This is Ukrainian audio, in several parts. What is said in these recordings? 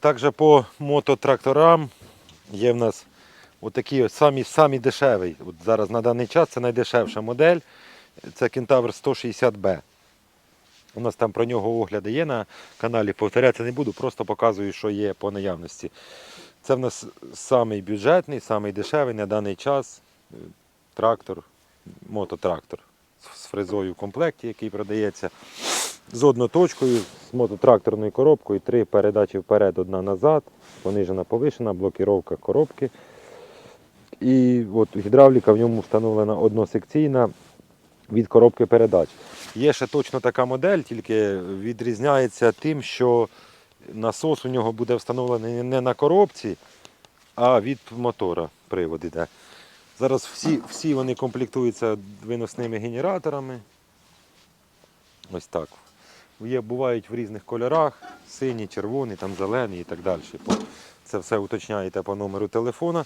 Також по мототракторам є в нас отакі ось самі, самі дешевий. От зараз на даний час це найдешевша модель. Це Кентавр 160B. У нас там про нього огляди є на каналі. Повторятися не буду, просто показую, що є по наявності. Це в нас самий бюджетний, самий дешевий на даний час е, трактор, мототрактор з фрезою в комплекті, який продається. З одноточкою, з мототракторною коробкою, три передачі вперед, одна назад, понижена повишена, блокіровка коробки. І от гідравліка в ньому встановлена односекційна від коробки передач. Є ще точно така модель, тільки відрізняється тим, що насос у нього буде встановлений не на коробці, а від мотора привод іде. Зараз всі, всі вони комплектуються виносними генераторами. Ось так. Є, бувають в різних кольорах: синій, червоний, там зелений і так далі. Це все уточняєте по номеру телефона.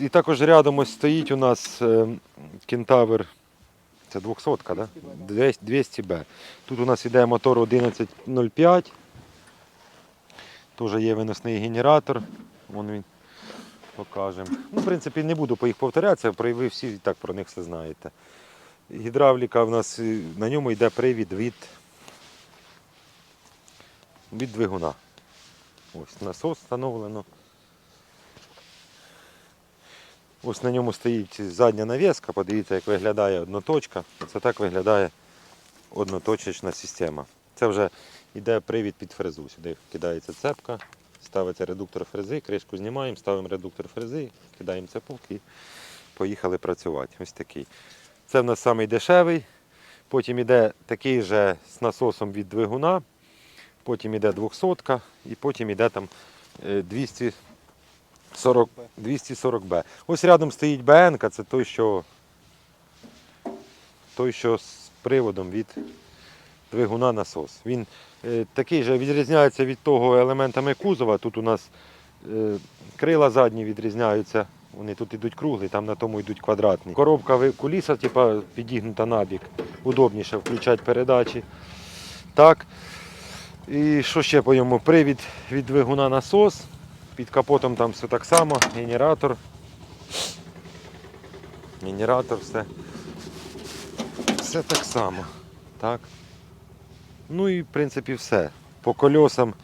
І також рядом ось стоїть у нас е, кентавр. Це 200, так? Да? 200Б. Тут у нас іде мотор 1105. Теж є виносний генератор. Вон він покажемо. Ну, в принципі, не буду по їх повторятися, ви всі і так про них все знаєте. Гідравліка в нас е, на ньому йде привід від, від двигуна. Ось насос встановлено. Ось на ньому стоїть задня навіска, подивіться, як виглядає одноточка. Це так виглядає одноточечна система. Це вже йде привід під фрезу. Сюди кидається цепка, ставиться редуктор фрези, кришку знімаємо, ставимо редуктор фрези, кидаємо цепок і поїхали працювати. Ось такий. Це в нас самий дешевий. Потім йде такий же з насосом від двигуна, потім йде 200 і потім йде там е, 240, 240Б. Ось рядом стоїть БН, це той, що, той, що з приводом від двигуна насос. Він е, такий же відрізняється від того елементами кузова. Тут у нас е, крила задні відрізняються. Вони тут йдуть круглі, там на тому йдуть квадратні. Коробка куліса типа, підігнута набік. Удобніше включати передачі. Так. І що ще по ньому? Привід від двигуна насос. Під капотом там все так само, генератор. Генератор, все. Все так само. Так. Ну і в принципі все. По кольосам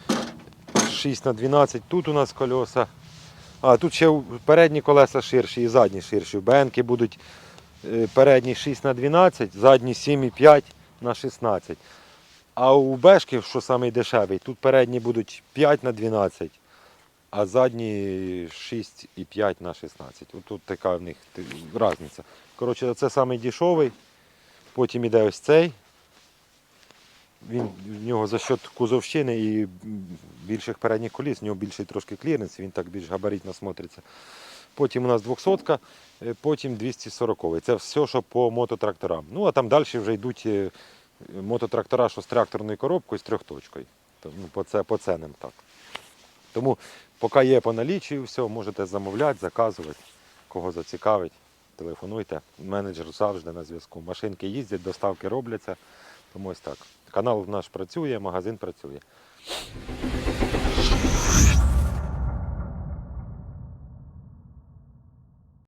6 на 12 тут у нас колеса. А, тут ще передні колеса ширші і задні ширші. БНки будуть е, передні 6 на 12, задні 7,5 на 16. А у Бешки, що самий дешевий, тут передні будуть 5 на 12, а задні 6,5 на 16. От тут така в них різниця. Коротше, це самий дешевий. Потім іде ось цей. Він в нього за счет кузовщини і більших передніх коліс, в нього більший трошки кліренс, він так більш габаритно смотриться. Потім у нас 200, е, потім 240. Це все, що по мототракторам. Ну, а там далі вже йдуть е, мототрактора, що з тракторною коробкою, з трьохточкою. То, Ну, по, це, по ценам так. Тому поки є по налічі, все, можете замовляти, заказувати, кого зацікавить. Телефонуйте. Менеджер завжди на зв'язку. Машинки їздять, доставки робляться. Тому ось так. Канал наш працює, магазин працює.